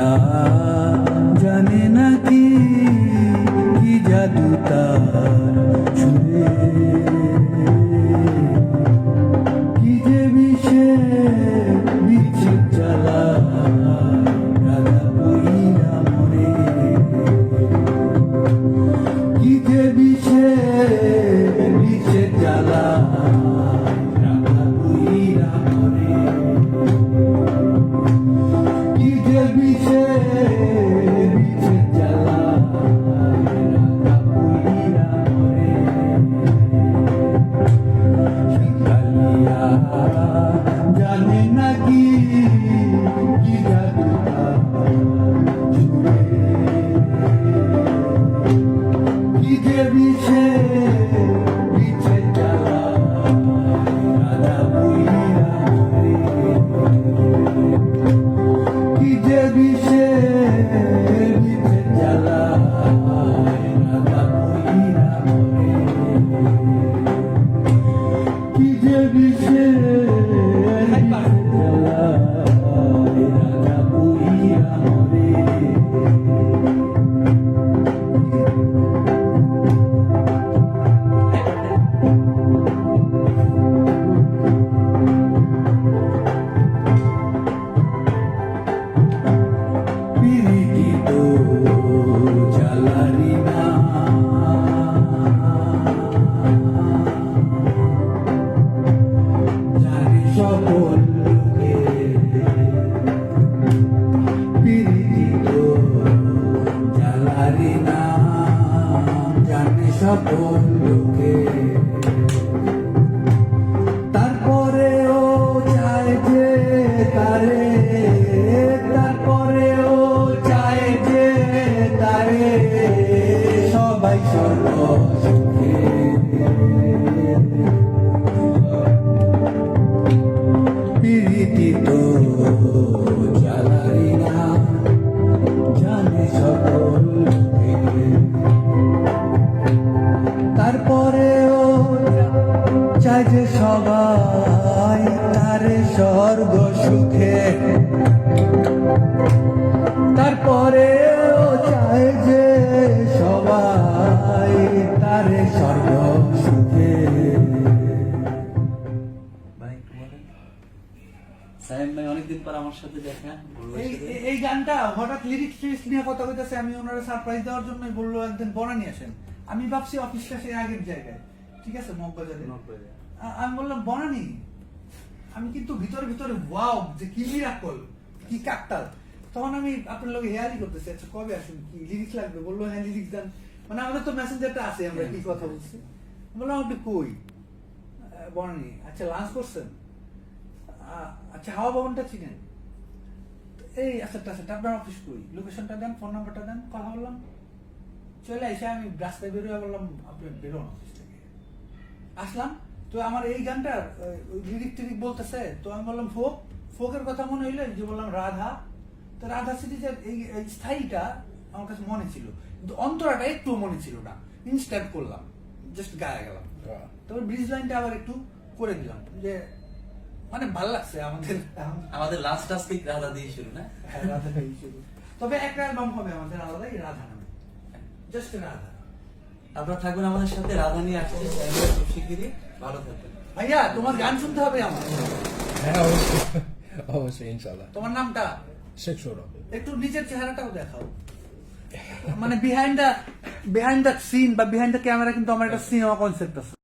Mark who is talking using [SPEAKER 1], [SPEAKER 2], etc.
[SPEAKER 1] কালিয়া সবাই তারে স্বর্গ সুখে। তারপরেও চাই যে সবাই তারে স্বর্গ সুখে।
[SPEAKER 2] অনেকদিন পর আমার সাথে দেখা
[SPEAKER 3] এই গানটা হঠাৎ লিরিক্স টিরিক্স নিয়ে কথা কইতেছে আমি ওনারা সারপ্রাইজ দেওয়ার জন্য বলল একদিন বনানি আসেন। আমি ভাবছি অফিসটা সেই আগের জায়গায়। ঠিক আছে মগবাজারে। আ- আমি বললাম বনানি। আমি কিন্তু ভিতরে ভিতরে ওয়াও যে কি মিরাকল কি কাকতাল। তখন আমি আপনার লোক হেয়ারি করতেছি আচ্ছা কবে আসুন? কি লিরিক্স লাগবে? বলল হ্যাঁ লিরিক্স দেন। মানে আমাদের তো মেসেঞ্জারটা আছে আমরা কি কথা বলছি। বললাম আপনি কই? বনানি। আচ্ছা লাঞ্চ করছেন? আচ্ছা হাওয়া ভবনটা চিনেন? এই আচ্ছা আচ্ছা আপনার অফিস কই? লোকেশনটা দেন ফোন নাম্বারটা দেন কথা বললাম। চলে এসে আমি রাস্তায় বেরোয় বললাম আপনি বেরোন অফিস থেকে। আসলাম তো আমার এই গানটা লিরিক টিরিক বলতেছে তো আমি বললাম ফোক? ফোকের কথা মনে হইল যে বললাম রাধা। তো রাধা সিরিজের এই স্থায়ীটা আমার কাছে মনে ছিল কিন্তু অন্তরাটা একটু মনে ছিল না। ইনস্ট্যান্ট করলাম জাস্ট গায়ে গেলাম। তারপর ব্রিজ লাইনটা আবার একটু করে দিলাম যে মানে ভালো লাগছে আমাদের
[SPEAKER 2] আমাদের লাস্ট আজকে রাধা দিয়ে শুরু না?
[SPEAKER 3] হ্যাঁ, রাধাটাই শুরু। তবে একটা অ্যালবাম হবে আমাদের আলাদাই রাধা নামে। জাস্ট রাধা।
[SPEAKER 2] আপনারা থাকবেন আমাদের সাথে। রাধা নিয়ে আসছে। খুব শিগগিরই ভালো থাকবেন।
[SPEAKER 3] ভাইয়া তোমার গান শুনতে হবে আমার।
[SPEAKER 4] হ্যাঁ অবশ্যই। অবশ্যই ইনশাল্লাহ
[SPEAKER 3] তোমার নামটা?
[SPEAKER 4] শেখ সৌরভ।
[SPEAKER 3] একটু নিজের চেহারাটাও দেখাও। মানে behind the behind the scene বা বিহাইন্ড দ্য ক্যামেরা কিন্তু আমার একটা সিনেমা কনসেপ্ট আছে।